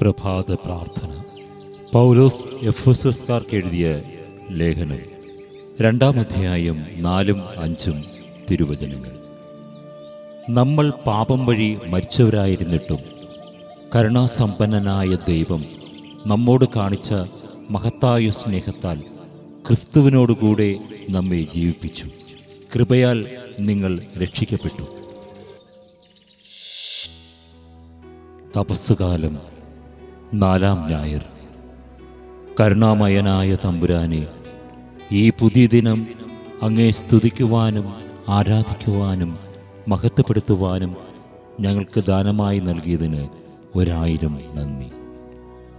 പ്രഭാത പ്രാർത്ഥന. പൗലോസ് F S എസ്കാർക്ക് എഴുതിയ ലേഖനം. രണ്ടാം അധ്യായം നാലും അഞ്ചും തിരുവചനങ്ങൾ. നമ്മൾ പാപം വഴി മരിച്ചവരായിരുന്നിട്ടും കരുണാസമ്പന്നനായ ദൈവം നമ്മോട് കാണിച്ച മഹത്തായ സ്നേഹത്താൽ ക്രിസ്തുവിനോടുകൂടെ നമ്മെ ജീവിപ്പിച്ചു. കൃപയാൽ നിങ്ങൾ രക്ഷിക്കപ്പെട്ടു. തപസ്സുകാലം നാലാം ഞായർ. കരുണാമയനായ തമ്പുരാനെ ഈ പുതിയ ദിനം അങ്ങേ സ്തുതിക്കുവാനും ആരാധിക്കുവാനും മഹത്വപ്പെടുത്തുവാനും ഞങ്ങൾക്ക് ദാനമായി നൽകിയതിന് ഒരായിരം നന്ദി.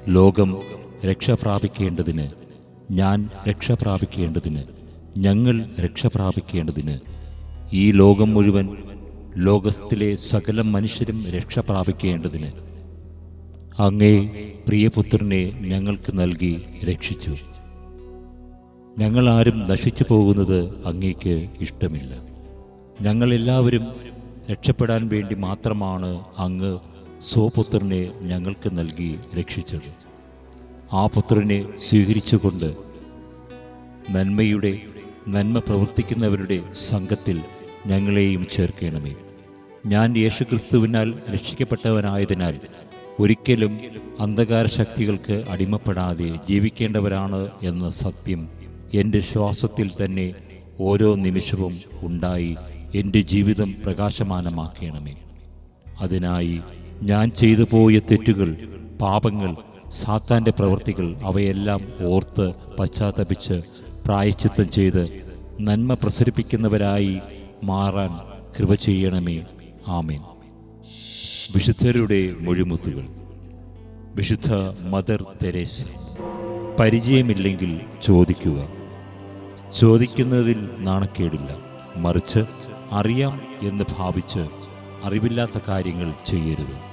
ലോകം രക്ഷ പ്രാപിക്കേണ്ടതിന് ഞാൻ രക്ഷ പ്രാപിക്കേണ്ടതിന് ഞങ്ങൾ രക്ഷ പ്രാപിക്കേണ്ടതിന് ഈ ലോകം മുഴുവൻ ലോകത്തിലെ സകല മനുഷ്യരും രക്ഷ പ്രാപിക്കേണ്ടതിന് അങ്ങേ പ്രിയപുത്രനെ ഞങ്ങൾക്ക് നൽകി രക്ഷിച്ചു. ഞങ്ങളാരും നശിച്ചു പോകുന്നത് അങ്ങേക്ക് ഇഷ്ടമില്ല. ഞങ്ങളെല്ലാവരും രക്ഷപ്പെടാൻ വേണ്ടി മാത്രമാണ് അങ്ങ് സ്വപുത്രനെ ഞങ്ങൾക്ക് നൽകി രക്ഷിച്ചത്. ആ പുത്രനെ സ്വീകരിച്ചുകൊണ്ട് നന്മയുടെ നന്മ പ്രവർത്തിക്കുന്നവരുടെ സംഘത്തിൽ ഞങ്ങളെയും ചേർക്കണമേ. ഞാൻ യേശുക്രിസ്തുവിനാൽ രക്ഷിക്കപ്പെട്ടവനായതിനാൽ ഒരിക്കലും അന്ധകാര ശക്തികൾക്ക് അടിമപ്പെടാതെ ജീവിക്കേണ്ടവരാണ് എന്ന സത്യം എന്റെ ശ്വാസത്തിൽ തന്നെ ഓരോ നിമിഷവും ഉണ്ടായി എന്റെ ജീവിതം പ്രകാശമാനമാക്കണമേ. അതിനായി ഞാൻ ചെയ്തു പോയ തെറ്റുകൾ പാപങ്ങൾ സാത്താന്റെ പ്രവൃത്തികൾ അവയെല്ലാം ഓർത്ത് പശ്ചാത്തപിച്ച് പ്രായച്ചിത്തം ചെയ്ത് നന്മ പ്രസരിപ്പിക്കുന്നവരായി മാറാൻ കൃപ ചെയ്യണമേ. ആമേൻ. വിശുദ്ധരുടെ മൊഴിമുത്തുകൾ. വിശുദ്ധ മദർ തെരേസ പരിചയമില്ലെങ്കിൽ ചോദിക്കുക. ചോദിക്കുന്നതിൽ നാണക്കേടില്ല. മറിച്ച് അറിയാം എന്ന് ഭാവിച്ച് അറിവില്ലാത്ത കാര്യങ്ങൾ ചെയ്യരുത്.